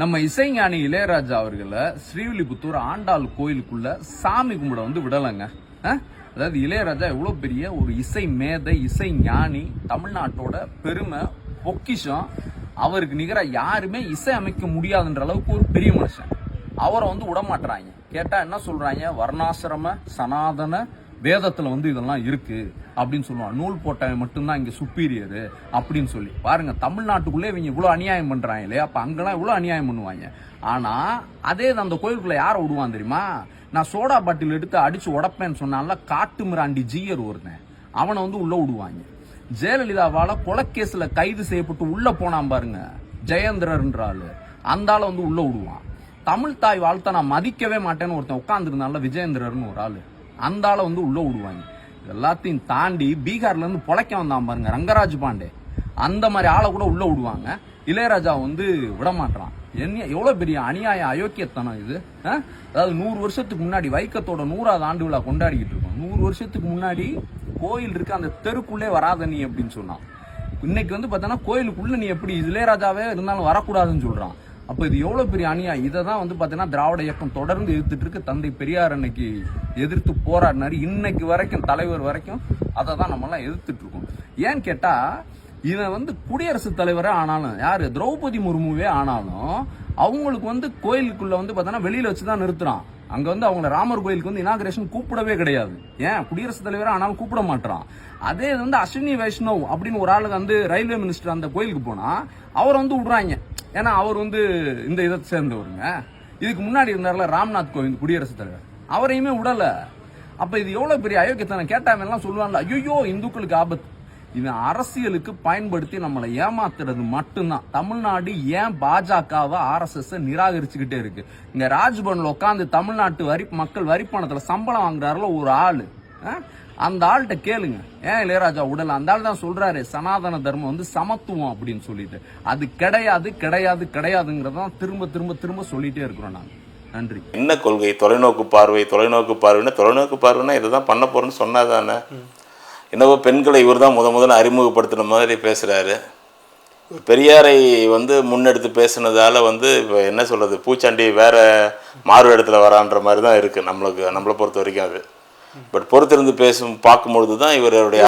நம்ம இசைஞானி இளையராஜா அவர்களை ஸ்ரீவில்லிபுத்தூர் ஆண்டாள் கோயிலுக்குள்ள சாமி கும்பிட வந்து விடலைங்க. அதாவது இளையராஜா எவ்வளோ பெரிய ஒரு இசை மேதை இசை ஞானி தமிழ்நாட்டோட பெருமை பொக்கிஷம். அவருக்கு நிகராக யாருமே இசை அமைக்க முடியாதுன்ற அளவுக்கு ஒரு பெரிய மனுஷன். அவரை வந்து விடமாட்டுறாங்க. கேட்டால் என்ன சொல்கிறாங்க வர்ணாசிரம சனாதன வேதத்தில் வந்து இதெல்லாம் இருக்குது அப்படின்னு சொல்லுவான் நூல் போட்டவன் மட்டும்தான் இங்கே சுப்பீரியர் அப்படின்னு சொல்லி. பாருங்கள் தமிழ்நாட்டுக்குள்ளே இவங்க இவ்வளோ அநியாயம் பண்ணுறாங்க இல்லையா? அப்போ அங்கெல்லாம் இவ்வளோ அநியாயம் பண்ணுவாங்க. ஆனால் அதே அந்த கோயிலுக்குள்ளே யாரை விடுவான் தெரியுமா? நான் சோடா பாட்டில் எடுத்து அடித்து உடப்பேன்னு சொன்னால காட்டு மிராண்டி ஜீயர் ஒருத்தன். அவனை வந்து உள்ளே விடுவாங்க. ஜெயலலிதாவால் கொலக்கேஸில் கைது செய்யப்பட்டு உள்ளே போனான் பாருங்க. ஜெயேந்திரன்ற ஆள் அந்த ஆளை வந்து உள்ளே விடுவான். தமிழ் தாய் வாழ்த்த நான் மதிக்கவே மாட்டேன்னு ஒருத்தன் உட்காந்துருந்தால விஜயேந்திரர்னு ஒரு ஆள். அந்த ஆளை வந்து உள்ளே விடுவாங்க. எல்லாத்தையும் தாண்டி பீகார்லேருந்து பிழைக்க பொழைக்க வந்தான் பாருங்க ரங்கராஜ் பாண்டே. அந்த மாதிரி ஆளை கூட உள்ளே விடுவாங்க. இளையராஜா வந்து விட மாட்டான் என்ன எவ்வளோ பெரிய அநியாய அயோக்கியத்தனம் இது அதாவது நூறு வருஷத்துக்கு முன்னாடி வைக்கத்தோட நூறாவது ஆண்டு விழா கொண்டாடிக்கிட்டு இருக்கோம். நூறு வருஷத்துக்கு முன்னாடி கோயில் இருக்கு அந்த தெருக்குள்ளே வராத நீ அப்படின்னு சொன்னான். இன்னைக்கு வந்து பார்த்தோன்னா கோயிலுக்குள்ள நீ எப்படி இளையராஜாவே இருந்தாலும் வரக்கூடாதுன்னு சொல்கிறான் அப்போ இது எவ்வளோ பெரிய அநியாயம்? இதை தான் வந்து பார்த்தீங்கன்னா திராவிட இயக்கம் தொடர்ந்து எதிர்த்துட்டு இருக்கு. தந்தை பெரியார் அன்னைக்கு எதிர்த்து போராடினாரு. இன்னைக்கு வரைக்கும் தலைவர் வரைக்கும் அதை தான் நம்ம எதிர்த்துட்டு இருக்கோம் ஏன்னு கேட்டா இவன் வந்து குடியரசுத் தலைவரே ஆனாலும் யார்? திரௌபதி முர்முவே ஆனாலும் அவங்களுக்கு வந்து கோயிலுக்குள்ள வந்து பார்த்தோன்னா வெளியில் வச்சு தான் நிறுத்துறான். அங்கே வந்து அவங்கள ராமர் கோயிலுக்கு வந்து இனாகிரேஷன் கூப்பிடவே கிடையாது. ஏன்? குடியரசுத் தலைவர் ஆனாலும் கூப்பிட மாட்டான். அதே வந்து அஸ்வினி வைஷ்ணவ் அப்படின்னு ஒரு ஆளுக்கு வந்து ரயில்வே மினிஸ்டர் அந்த கோயிலுக்கு போனால் அவர் வந்து விடுறாங்க. ஏன்னா அவர் வந்து இந்த இதை சேர்ந்தவருங்க. இதுக்கு முன்னாடி இருந்தார்ல ராம்நாத் கோவிந்த் குடியரசுத் தலைவர். அவரையுமே விடல அப்ப இது எவ்வளவு பெரிய அயோக்கியத்தனம்? கேட்டாங்க எல்லாம் சொல்லுவாங்கல்ல ஐயோ இந்துக்களுக்கு ஆபத்து. இவன் அரசியலுக்கு பயன்படுத்தி நம்மளை ஏமாத்துறது மட்டும்தான். தமிழ்நாடு ஏன் பாஜகவை ஆர்எஸ்எஸ் நிராகரிச்சுக்கிட்டே இருக்கு? இங்க ராஜ்பவன்ல உட்காந்து தமிழ்நாட்டு வரி மக்கள் வரிப்பணத்துல சம்பளம் வாங்குறாருல ஒரு ஆள். ஆ? அந்த ஆள்கிட்ட கேளுங்க. ஏன் இளையராஜா உடல்? அந்த ஆள் தான் சொல்றாரு சனாதன தர்மம் வந்து சமத்துவம் அப்படின்னு சொல்லிட்டு. அது கிடையாது கிடையாது கிடையாதுங்கிறதான் திரும்ப திரும்ப திரும்ப சொல்லிட்டே இருக்கிறோம் நாங்கள் நன்றி. என்ன கொள்கை? தொலைநோக்கு பார்வை தொலைநோக்கு பார்வைன்னா தொலைநோக்கு பார்வைனா இதை தான் பண்ண போறேன்னு சொன்னாதானே? என்னவோ பெண்களை இவர் தான் முத முதல்ல அறிமுகப்படுத்தின மாதிரி பேசுறாரு. பெரியாரை வந்து முன்னெடுத்து பேசுனதால வந்து இப்போ என்ன சொல்றது? பூச்சாண்டி வேற மாறு இடத்துல வரான்ற மாதிரி தான் இருக்கு. நம்மளுக்கு நம்மளை பொறுத்த வரைக்கும் அது. பட் பொறுத்திருந்து பேசும் பார்க்கும்பொழுது தான் இவருடைய